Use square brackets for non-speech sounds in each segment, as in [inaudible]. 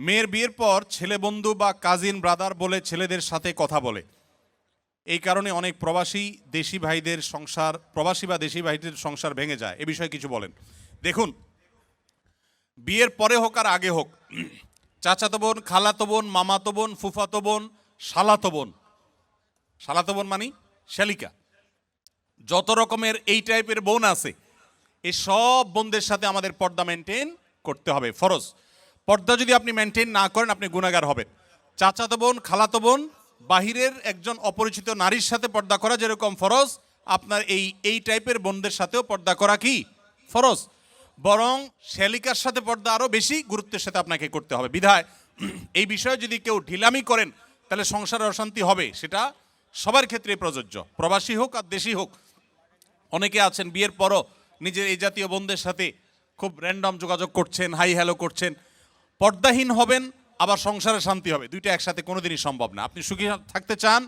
মেয়ের বিয়ের পর ছেলে বন্ধু বা কাজিন ব্রাদার বলে ছেলেদের সাথে কথা বলে। এই কারণে অনেক প্রবাসী দেশি ভাইদের সংসার, প্রবাসী বা দেশি ভাইদের সংসার ভেঙে যায়। এ বিষয়ে কিছু বলেন। দেখুন, বিয়ের পরে হোক আর আগে হোক, চাচাতো বোন, খালাতো বোন, মামাতো বোন, ফুফাতো বোন, শালাতো বোন। শালাতো বোন মানি শালিকা। যত রকমের এই টাইপের বোন আছে এই সব বোনদের সাথে আমাদের পর্দা মেনটেন করতে হবে। ফরজ। পর্দা যদি আপনি মেনটেন না করেন, আপনি গুণাগার হবেন। চাচাতো বোন, খালাতো বোন, বাহিরের একজন অপরিচিত নারীর সাথে পর্দা করা যেরকম ফরজ, আপনার এই এই টাইপের বোনদের সাথেও পর্দা করা কি? ফরজ। বরং শ্যালিকার সাথে পর্দা আরও বেশি গুরুত্বের সাথে আপনাকে করতে হবে। বিধায় [clears throat] এই বিষয়ে যদি কেউ ঢিলামি করেন, তাহলে সংসারে অশান্তি হবে। সেটা সবার ক্ষেত্রে প্রযোজ্য। প্রবাসী হোক আর দেশি হোক। অনেকে আছেন, বিয়ের পরও নিজের এই জাতীয় বোনদের সাথে খুব র্যান্ডম যোগাযোগ করছেন হাই হ্যালো করছেন। পর্দাহীন হবেন, আবার সংসারে শান্তি হবে। দুইটা একসাথে কোনোদিনই সম্ভব না। আপনি সুখী থাকতে চান,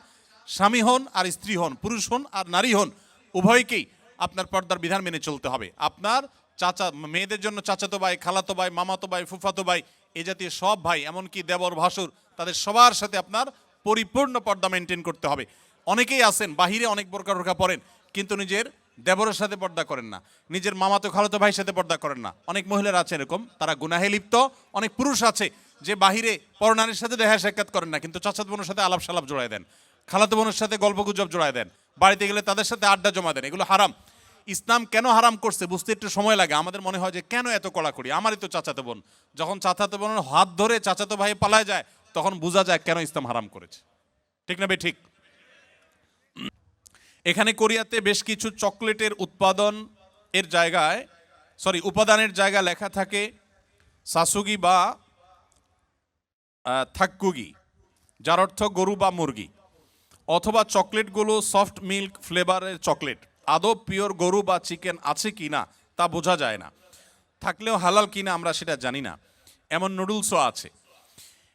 স্বামী হন আর স্ত্রী হন, পুরুষ হন আর নারী হন, উভয়কেই আপনার পর্দার বিধান মেনে চলতে হবে। আপনার চাচা, মেয়েদের জন্য চাচাতো ভাই, খালাতো ভাই, মামাতো ভাই, ফুফাতো ভাই, এ জাতীয় সব ভাই, এমনকি দেবর ভাসুর, তাদের সবার সাথে আপনার পরিপূর্ণ পর্দা মেনটেন করতে হবে। অনেকেই আছেন, বাহিরে অনেক বোরকা টোরকা পরেন, কিন্তু নিজের দেবরের সাথে পর্দা করেন না। নিজের মামাতো খালাতো ভাইয়ের সাথে পর্দা করেন না। অনেক মহিলারা আছে এরকম, তারা গুনাহে লিপ্ত, অনেক পুরুষ আছে যে বাহিরে পরনারীর সাথে দেখা সাক্ষাৎ করেন না, কিন্তু চাচাত বোনের সাথে আলাপ সালাপ জোড়ায় দেন, খালাতো বোনের সাথে গল্পগুজব জোড়ায় দেন, বাড়িতে গেলে তাদের সাথে আড্ডা জমা দেন, এগুলো হারাম। ইসলাম কেন হারাম করছে বুঝতে একটু সময় লাগে, আমাদের মনে হয় যে কেন এত কড়াকড়ি? আমারই তো চাচাতো বোন। যখন চাচাতো বোনের হাত ধরে চাচাতো ভাই পালায় যায়, তখন বোঝা যায় কেন ইসলাম হারাম করেছে। ঠিক না বে ঠিক। এখানে কোরিয়াতে বেশ কিছু চকলেটের উৎপাদন এর জায়গায় সরি উপাদানের জায়গা লেখা থাকে সাসুগি বা আহ, থাক্কুগি যার অর্থ গরু বা মুরগি অথবা চকলেটগুলো সফট মিল্ক ফ্লেভারের চকলেট। আদৌ পিওর গরু বা চিকেন আছে কি না তা বোঝা যায় না। থাকলেও হালাল কিনা আমরা সেটা জানি না। এমন নুডলসও আছে।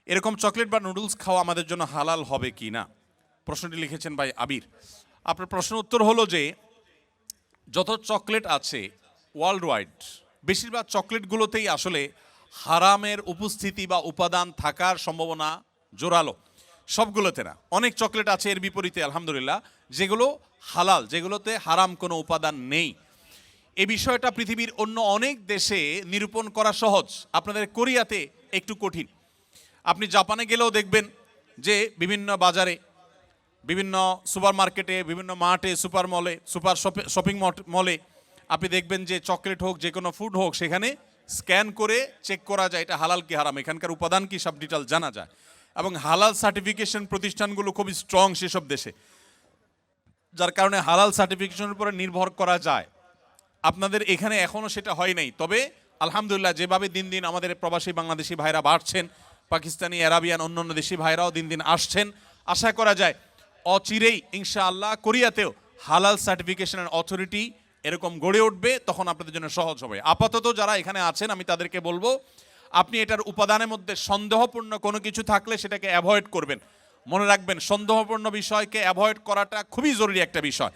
এরকম চকলেট বা নুডলস খাওয়া আমাদের জন্য হালাল হবে কি না প্রশ্নটি লিখেছেন ভাই আবির। আপনার প্রশ্ন উত্তর হলো যে, যত চকলেট আছে ওয়ার্ল্ড ওয়াইড বেশিরভাগ চকলেটগুলোতেই আসলে হারামের উপস্থিতি বা উপাদান থাকার সম্ভাবনা জোরালো। সবগুলোতে না। অনেক চকলেট আছে এর বিপরীতে, আলহামদুলিল্লাহ, যেগুলো হালাল, যেগুলোতে হারাম কোনো উপাদান নেই। এ বিষয়টা পৃথিবীর অন্য অনেক দেশে নিরূপণ করা সহজ। আপনাদের কোরিয়াতে একটু কঠিন। আপনি জাপানে গেলেও দেখবেন যে, বিভিন্ন বাজারে বিভিন্ন সুপার মার্কেটে বিভিন্ন মার্টে, সুপার মলে, সুপার শপিং মলে আপনি দেখবেন যে চকলেট হোক, যে কোনো ফুড হোক, সেখানে স্ক্যান করে চেক করা যায় এটা হালাল কি হারাম, এখানকার উপাদান কি সব ডিটেল জানা যায়। এবং হালাল সার্টিফিকেশন প্রতিষ্ঠানগুলো খুবই স্ট্রং সেসব দেশে। যার কারণে হালাল সার্টিফিকেশনের উপরে নির্ভর করা যায়। আপনাদের এখানে এখনও সেটা হয় নাই, তবে আলহামদুলিল্লাহ যেভাবে দিন দিন আমাদের প্রবাসী বাংলাদেশি ভাইরা বাড়ছেন, পাকিস্তানি, আরাবিয়ান, অন্যান্য দেশি ভাইরাও দিন দিন আসছেন, আশা করা যায় অচিরেই ইনশাআল্লাহ কোরিয়াতেও হালাল সার্টিফিকেশনের অথরিটি এরকম গড়ে উঠবে, তখন আপনাদের জন্য সহজ হবে। আপাতত যারা এখানে আছেন, আমি তাদেরকে বলব, আপনি এটার উপাদানের মধ্যে সন্দেহপূর্ণ কোনো কিছু থাকলে সেটাকে অ্যাভয়েড করবেন। মনে রাখবেন, সন্দেহপূর্ণ বিষয়কে অ্যাভয়েড করাটা খুবই জরুরি একটা বিষয়।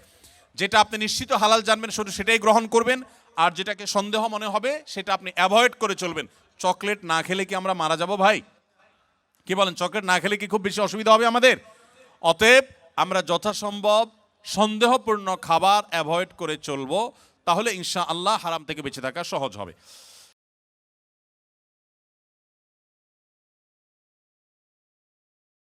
যেটা আপনি নিশ্চিত হালাল জানবেন, শুধু সেটাই গ্রহণ করবেন, আর যেটাকে সন্দেহ মনে হবে, সেটা আপনি অ্যাভয়েড করে চলবেন। চকলেট না খেলে কি আমরা মারা যাব ভাই? কি বলেন, চকলেট না খেলে কি খুব বেশি অসুবিধা হবে আমাদের? অতএব আমরা যথাসম্ভব সন্দেহপূর্ণ খাবার অ্যাভয়েড করে চলবো, তাহলে ইনশা আল্লাহ হারাম থেকে বেঁচে থাকা সহজ হবে।